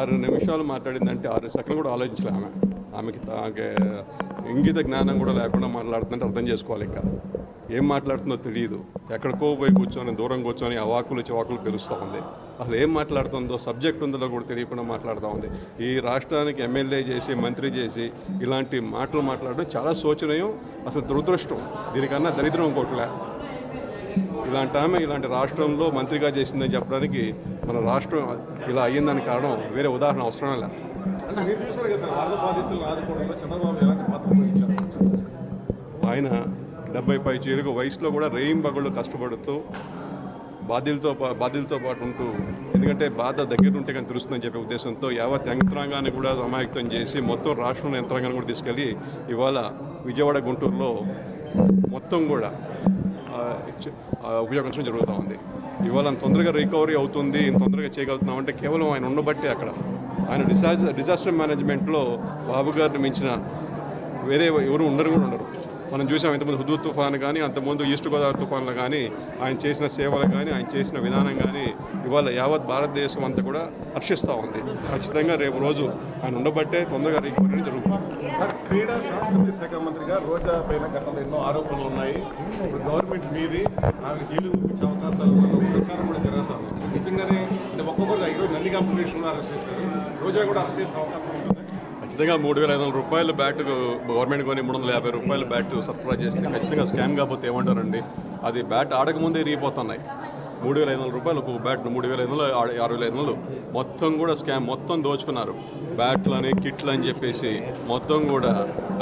ఆరు నిమిషాలు మాట్లాడిందంటే ఆరు సెకండ్ కూడా ఆలోచించలే ఆమె. ఆమెకి తాగే ఇంగిత జ్ఞానం కూడా లేకుండా మాట్లాడుతుందంటే అర్థం చేసుకోవాలి ఇంకా. ఏం మాట్లాడుతుందో తెలియదు ఎక్కడికో పోయి కూర్చొని దూరం కూర్చొని అవాకులు చివాకులు పెరుస్తూ ఉంది. అసలు ఏం మాట్లాడుతుందో సబ్జెక్ట్ ఉందో కూడా తెలియకుండా మాట్లాడుతూ ఉంది. ఈ రాష్ట్రానికి ఎమ్మెల్యే చేసి మంత్రి చేసి ఇలాంటి మాటలు మాట్లాడడం చాలా శోచనీయం అసలు దురదృష్టం. దీనికన్నా దరిద్రం ఇంకోట్లే. ఇలాంటి ఆమె ఇలాంటి రాష్ట్రంలో మంత్రిగా చేసిందని చెప్పడానికి మన రాష్ట్రం ఇలా అయ్యిందని కారణం వేరే ఉదాహరణ అవసరం లే అంటే మీరు చూసారు కదా సార్ వరద బాధితులను ఆదుకోవడంలో చంద్రబాబు ఎలాంటి పాత్ర పోషించారు? ఆయన డెబ్బై పై చేరుకు వయసులో కూడా రేయింబగళ్ళు కష్టపడుతూ బాధ్యులతో పా- బాధ్యులతో పాటు ఉంటూ ఎందుకంటే బాధ దగ్గర ఉంటే కానీ తెలుస్తుందని చెప్పే ఉద్దేశంతో యావత్ యంత్రాంగాన్ని కూడా సమాయత్తం చేసి మొత్తం రాష్ట్రం యంత్రాంగాన్ని కూడా తీసుకెళ్ళి ఇవాళ విజయవాడ గుంటూరులో మొత్తం కూడా ఉపయోగించడం జరుగుతూ ఉంది. ఇవాళ తొందరగా రికవరీ అవుతుంది ఇంత తొందరగా చేయగలుగుతున్నాం అంటే కేవలం ఆయన ఉండబట్టే అక్కడ. ఆయన డిజాస్టర్ డిజాస్టర్ మేనేజ్మెంట్లో బాబు గారిని మించిన వేరే ఎవరు ఉండరు కూడా ఉండరు. మనం చూసాం ఇంతకుముందు హుదూ తుఫాన్ కానీ అంతకుముందు ఈస్ట్ గోదావరి తుఫాన్లు కానీ ఆయన చేసిన సేవలు కానీ ఆయన చేసిన విధానం కానీ ఇవాళ యావత్ భారతదేశం అంతా కూడా హర్షిస్తూ ఉంది. ఖచ్చితంగా రేపు రోజు ఆయన ఉండబట్టే తొందరగా రికవరీ జరుగుతుంది. సార్ క్రీడా సంస్కృతి శాఖ మంత్రిగా రోజా పైన గతంలో ఎన్నో ఆరోపణలు ఉన్నాయి. ఇప్పుడు గవర్నమెంట్ మీది ఆమె జైలు పంపించే అవకాశాలు ప్రచారం కూడా జరుగుతుంది. నిజంగానే ఒక్కొక్కరు ఈరోజు నంది కాంపిటీషన్ అరెస్ట్ చేశారు. రోజా కూడా అరెస్ట్ చేసే అవకాశం ఉంటుంది. ఖచ్చితంగా మూడు వేల ఐదు వందల రూపాయలు బ్యాట్ గవర్నమెంట్ కొని మూడు వందల యాభై రూపాయలు బ్యాట్ సరఫరా చేస్తే ఖచ్చితంగా స్కామ్ కాకపోతే ఏమంటారండి? అది బ్యాట్ ఆడకముందే రీపోతున్నాయి మూడు వేల ఐదు వందల రూపాయలు ఒక బ్యాట్ మూడు వేల ఐదు వందలు ఆరు వేల ఐదు వందలు. మొత్తం కూడా స్కామ్ మొత్తం దోచుకున్నారు. బ్యాట్లని కిట్లు అని చెప్పేసి మొత్తం కూడా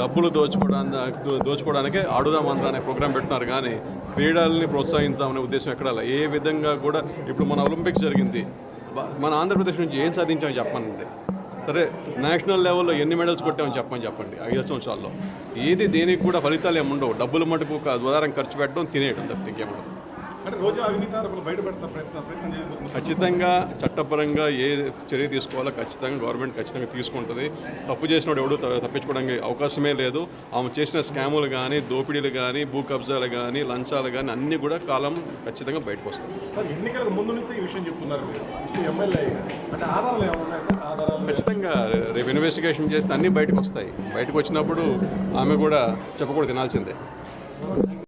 డబ్బులు దోచుకోవడానికి దోచుకోవడానికే ఆడుదాం అనే ప్రోగ్రాం పెట్టినారు కానీ క్రీడల్ని ప్రోత్సహిద్దామనే ఉద్దేశం ఎక్కడ ఏ విధంగా కూడా ఇప్పుడు మన ఒలింపిక్స్ జరిగింది. మన ఆంధ్రప్రదేశ్ నుంచి ఏం సాధించామని చెప్పండి. సరే నేషనల్ లెవెల్లో ఎన్ని మెడల్స్ కొట్టామని చెప్పని చెప్పండి. ఐదు సంవత్సరాల్లో. ఏది దేనికి కూడా ఫలితాలు ఏమి ఉండవు. డబ్బులు మటుకు ఒక ఖర్చు పెట్టడం తినేయడం తప్పితే ఇంకేముండదు ఖచ్చితంగా చట్టపరంగా ఏ చర్య తీసుకోవాలో ఖచ్చితంగా గవర్నమెంట్ ఖచ్చితంగా తీసుకుంటుంది. తప్పు చేసినోడు ఎవడు తప్పించుకోవడానికి అవకాశమే లేదు. ఆమె చేసిన స్కాములు కానీ దోపిడీలు కానీ భూ కబ్జాలు కానీ లంచాలు కానీ అన్నీ కూడా కాలం ఖచ్చితంగా బయటకు వస్తాయి సార్ ఎన్నికలకు ముందు నుంచే ఈ విషయం చెప్తున్నారు ఖచ్చితంగా రేపు ఇన్వెస్టిగేషన్ చేస్తే అన్నీ బయటకు వస్తాయి బయటకు వచ్చినప్పుడు ఆమె కూడా చెప్పకూడదు తినాల్సిందే.